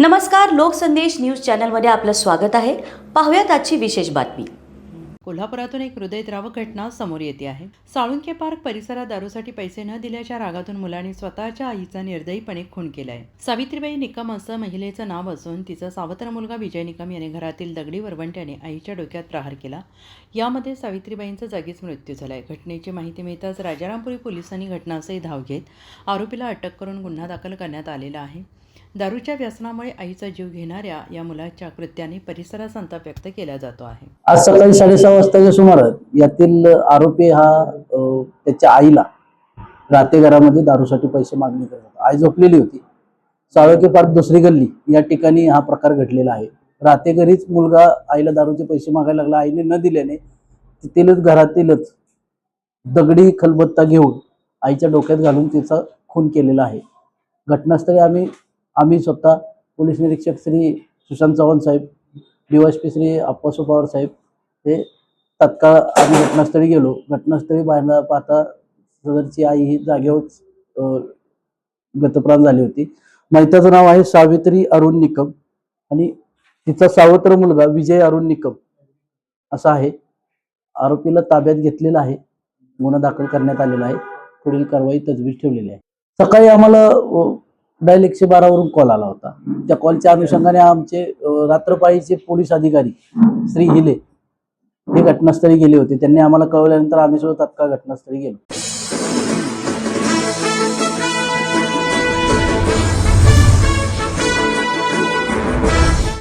नमस्कार लोकसंदेश न्यूज चॅनलमध्ये आपलं स्वागत आहे. पाहूयात आजची विशेष बातमी. कोल्हापुरातून एक हृदयद्रावक घटना समोर येते आहे. साळुंके पार्क परिसरात दारूसाठी पैसे न दिल्याच्या रागातून मुलांनी स्वतःच्या आईचा निर्दयीपणे खून केलाय. सावित्रीबाई निकम असं महिलेचं नाव असून तिचा सावत्र मुलगा विजय निकम याने घरातील दगडी वरवंट्याने आईच्या डोक्यात प्रहार केला. यामध्ये सावित्रीबाईंचा जागीच मृत्यू झालाय. घटनेची माहिती मिळताच राजारामपुरी पोलिसांनी घटनास्थळी धाव घेत आरोपीला अटक करून गुन्हा दाखल करण्यात आलेला आहे. दारूच्या व्यसनामुळे आईचा जीव घेणाऱ्या या मुलाच्या कृत्याने परिसरात संताप व्यक्त केला जातो आहे. आज सकाळी साडेसहा वाजताच्या सुमारास यातील आरोपी हा अ, त्याच्या आईला राते घरामध्ये दारूसाठी पैसे मागणी करत होता. आई झोपलेली होती. साळोके पार्क दुसरी गल्ली या ठिकाणी हा प्रकार घडलेला आहे. राहते घरीच मुलगा आईला दारूचे पैसे मागायला लागला. आईने न दिल्याने तिथीलच घरातीलच दगडी खलबत्ता घेऊन आईच्या डोक्यात घालून तिचा खून केलेला आहे. घटनास्थळी आम्ही आम्ही स्वतः पोलीस निरीक्षक श्री सुशांत चव्हाण साहेब डीवायसपी श्री अप्पासू पवार साहेब हे तत्काळ आम्ही घटनास्थळी गेलो. घटनास्थळी बाहेर पाहता सदरची आई ही जागेवर गतप्राण झाली होती. मैताचं नाव आहे सावित्री अरुण निकम आणि तिचा सावत्र मुलगा विजय अरुण निकम असा आहे. आरोपीला ताब्यात घेतलेला आहे. गुन्हा दाखल करण्यात आलेला आहे. पुढील कारवाई तजवीज ठेवलेली आहे. सकाळी आम्हाला डायल एकशे बारावरून कॉल आला होता. त्या कॉलच्या अनुषंगाने आमचे रात्रपाळीचे पोलीस अधिकारी श्री हिले हे घटनास्थळी गेले होते. त्यांनी आम्हाला कळवल्यानंतर आम्ही सुद्धा तत्काळ घटनास्थळी गेलो.